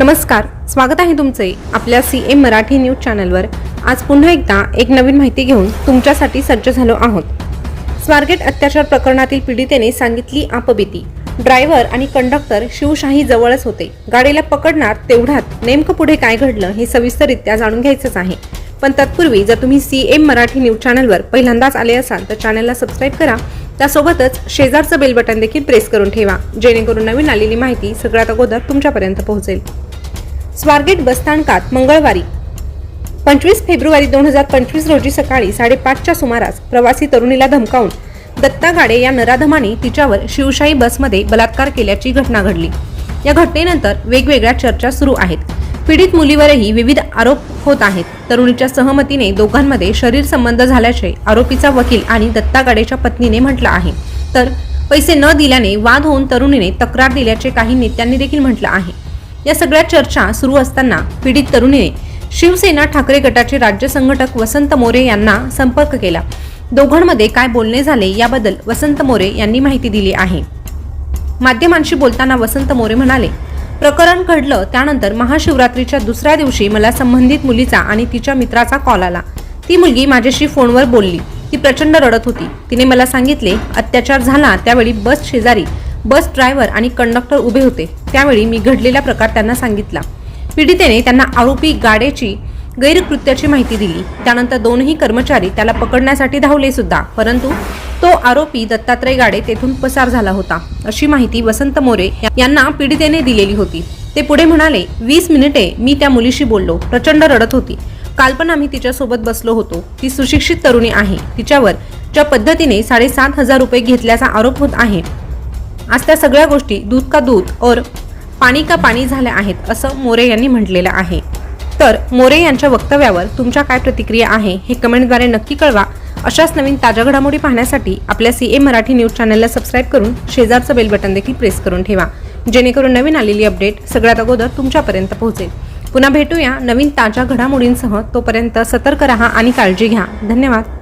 नमस्कार स्वागत आहे तुमचे आपल्या सी एम मराठी न्यूज चॅनलवर. आज पुन्हा एकदा एक नवीन माहिती घेऊन तुमच्यासाठी सज्ज झालो आहोत. स्वारगेट अत्याचार प्रकरणातील पीडितेने सांगितली आपबीती. ड्रायव्हर आणि कंडक्टर शिवशाही जवळच होते. गाडीला पकडणार तेवढ्यात नेमकं पुढे काय घडलं हे सविस्तररित्या जाणून घ्यायचंच आहे. पण तत्पूर्वी जर तुम्ही सी एम मराठी न्यूज चॅनलवर पहिल्यांदाच आले असाल तर चॅनलला सबस्क्राईब करा. त्यासोबतच शेजारचं बेल बटन देखील प्रेस करून ठेवा जेणेकरून नवीन आलेली माहिती सगळ्यात अगोदर तुमच्यापर्यंत पोहोचेल. स्वारगेट बसस्थानकात मंगळवारी पंचवीस फेब्रुवारी दोन हजार पंचवीस रोजी सकाळी साडेपाचच्या सुमारास प्रवासी तरुणीला धमकावून दत्ता गाडे या नराधमाने तिच्यावर शिवशाही बसमध्ये बलात्कार केल्याची घटना घडली. या घटनेनंतर वेगवेगळ्या चर्चा सुरू आहेत. पीडित मुलीवरही विविध आरोप होत आहेत. तरुणीच्या सहमतीने दोघांमध्ये शरीर संबंध झाल्याचे आरोपीचा वकील आणि दत्ता गाडेच्या पत्नीने म्हटलं आहे. तर पैसे न दिल्याने वाद होऊन तरुणीने तक्रार दिल्याचे काही नेत्यांनी देखील म्हटलं आहे. या सगळ्या चर्चा सुरू असताना पीडित तरुणीने शिवसेना ठाकरे गटाचे राज्य संघटक वसंत मोरे यांना संपर्क केला. दोघांमध्ये काय बोलणे झाले याबद्दल वसंत मोरे यांनी माहिती दिली आहे. माध्यमांशी बोलताना वसंत मोरे म्हणाले प्रकरण घडलं त्यानंतर महाशिवरात्रीच्या दुसऱ्या दिवशी मला संबंधित मुलीचा आणि तिच्या मित्राचा कॉल आला. ती मुलगी माझ्याशी फोनवर बोलली. ती प्रचंड रडत होती. तिने मला सांगितले अत्याचार झाला त्यावेळी बस शेजारी बस ड्रायव्हर आणि कंडक्टर उभे होते. त्यावेळी मी घडलेला प्रकार त्यांना सांगितला. पीडितेने त्यांना आरोपी गाड्याची गैरकृत्याची माहिती दिली. त्यानंतर दोनही कर्मचारी त्याला पकडण्यासाठी धावले सुद्धा. परंतु तो आरोपी दत्तात्रय गाडे तेथून पसार झाला होता. अशी माहिती वसंत मोरे यांना पीडितेने दिलेली होती. ते पुढे म्हणाले वीस मिनिटे मी त्या मुलीशी बोललो. प्रचंड रडत होती. काल पण आम्ही तिच्यासोबत बसलो होतो. ती सुशिक्षित तरुणी आहे. तिच्यावर ज्या पद्धतीने साडेसात हजार रुपये घेतल्याचा आरोप होत आहे. आज त्या सगळ्या गोष्टी दूध का दूध और पाणी का पाणी झाल्या आहेत असं मोरे यांनी म्हटलेलं आहे. तर मोरे यांच्या वक्तव्यावर तुमच्या काय प्रतिक्रिया आहे हे कमेंटद्वारे नक्की कळवा. अशाच नवीन ताज्या घडामोडी पाहण्यासाठी आपल्या सी ए मराठी न्यूज चॅनलला सबस्क्राईब करून शेजारचं बेल बटन देखील प्रेस करून ठेवा. जेणेकरून नवीन आलेली अपडेट सगळ्यात अगोदर तुमच्यापर्यंत पोहोचेल. पुन्हा भेटूया नवीन ताज्या घडामोडींसह. तोपर्यंत सतर्क रहा आणि काळजी घ्या. धन्यवाद.